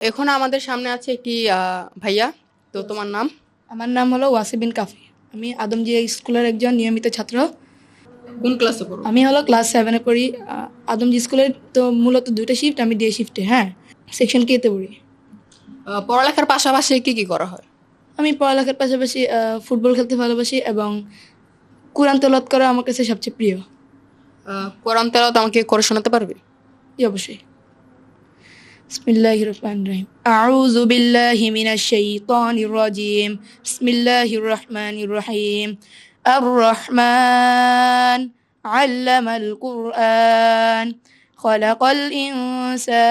এখন আমাদের সামনে আছে একটি ভাইয়া। তো তোমার নাম? আমার নাম হলো ওয়াসিবিন কাফি। আমি আদমজি স্কুলের একজন নিয়মিত ছাত্র। কোন ক্লাসে পড়ো? আমি হলো ক্লাস সেভেনে পড়ি। আদমজি স্কুলের তো মূলত দুইটা শিফট আমি ডে শিফটে হ্যাঁ? সেকশন কেতে পড়ি। পড়ালেখার পাশাপাশি কি কি করা হয়? আমি পড়ালেখার পাশাপাশি ফুটবল খেলতে ভালোবাসি এবং কোরআন তেলত করা আমার কাছে সবচেয়ে প্রিয়। কোরআন তেলাওয়াত আমাকে করে শোনাতে পারবে? জি অবশ্যই। بسم الله الرحمن الرحيم أعوذ بالله من الشيطان الرجيم بسم الله الرحمن الرحيم الرحمن علم القرآن خلق الإنسان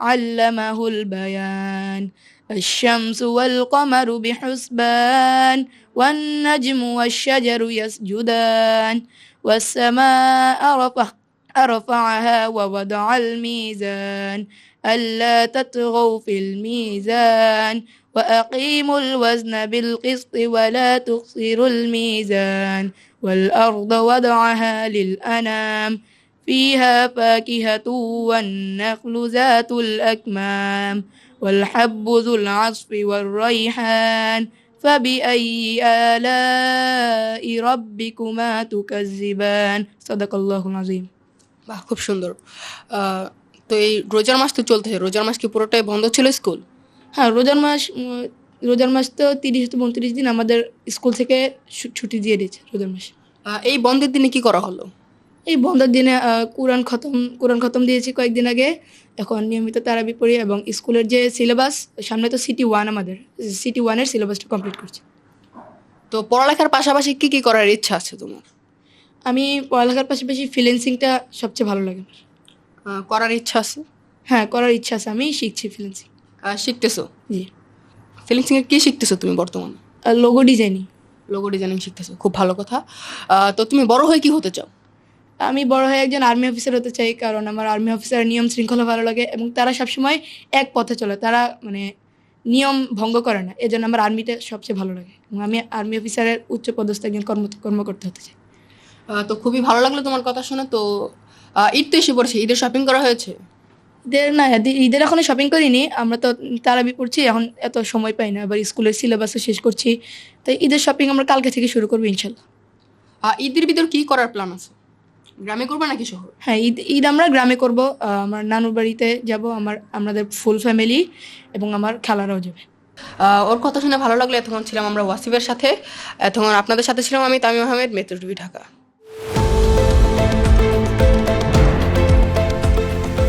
علمه البيان الشمس والقمر بحسبان والنجم والشجر يسجدان والسماء رفع رفعها ووضع الميزان. ألا تطغوا في الميزان. وأقيموا الوزن بالقسط ولا تخسروا الميزان. والأرض وضعها للأنام. فيها فاكهة والنخل ذات الأكمام. والحب ذو العصف والريحان. فبأي آلاء ربكما تكذبان. صدق الله العظيم. বাহ খুব সুন্দর। তো এই রোজার মাস তো চলতেছে। রোজার মাস কি পুরোটাই বন্ধ ছিল স্কুল? হ্যাঁ রোজার মাস রোজার মাস তো তিরিশ থেকে উনত্রিশ দিন আমাদের স্কুল থেকে ছুটি দিয়ে দিয়েছে রোজার মাস। এই বন্ধের দিনে কি করা হলো? এই বন্ধের দিনে কোরআন খতম কোরআন খতম দিয়েছি কয়েকদিন আগে। এখন নিয়মিত তারাবি পড়ি এবং স্কুলের যে সিলেবাস সামনে তো সিটি ওয়ান আমাদের সিটি ওয়ানের সিলেবাসটা কমপ্লিট করছি। তো পড়ালেখার পাশাপাশি কি কি করার ইচ্ছা আছে তোমার? আমি পড়ালেখার পাশাপাশি ফ্রিল্যান্সিংটা সবচেয়ে ভালো লাগে আমার। করার ইচ্ছা আছে? হ্যাঁ করার ইচ্ছা আছে। আমি শিখছি ফ্রিল্যান্সিং শিখতেছো? জি। এর কি শিখতেছো তুমি বর্তমানে? লোগো ডিজাইনিং লোগো ডিজাইনিং শিখতেছো খুব ভালো কথা। তো তুমি বড় হয়ে কি হতে চাও? আমি বড় হয়ে একজন আর্মি অফিসার হতে চাই কারণ আমার আর্মি অফিসারের নিয়ম শৃঙ্খলা ভালো লাগে এবং তারা সবসময় এক পথে চলে। তারা মানে নিয়ম ভঙ্গ করে না। এজন্য আমার আর্মিটা সবচেয়ে ভালো লাগে। এবং আমি আর্মি অফিসারের উচ্চ পদস্থ একজন কর্ম কর্মকর্তা হতে চাই। তো খুবই ভালো লাগল তোমার কথা শুনে। তো ঈদ তো এসে পড়ছে ঈদের শপিং করা হয়েছে? ঈদের না ঈদ- ঈদের এখনও শপিং করিনি। আমরা তো তারাবি পড়ছি এখন এত সময় পাই না। আবার স্কুলের সিলেবাসও শেষ করছি। তাই ঈদের শপিং আমরা কালকে থেকে শুরু করব ইনশাল্লাহ। ঈদের ভিতর কি করার প্ল্যান আছে? গ্রামে করবে নাকি শহর? হ্যাঁ ঈদ ঈদ আমরা গ্রামে করব। আমার নানুর বাড়িতে যাব আমার আমাদের ফুল ফ্যামিলি এবং আমার খেলারাও যাবে। ওর কথা শুনে ভালো লাগল এতক্ষণ ছিলাম আমরা ওয়াসিফের সাথে। এতক্ষণ আপনাদের সাথে ছিলাম আমি তামিম আহমেদ মেট্রো টিভি ঢাকা।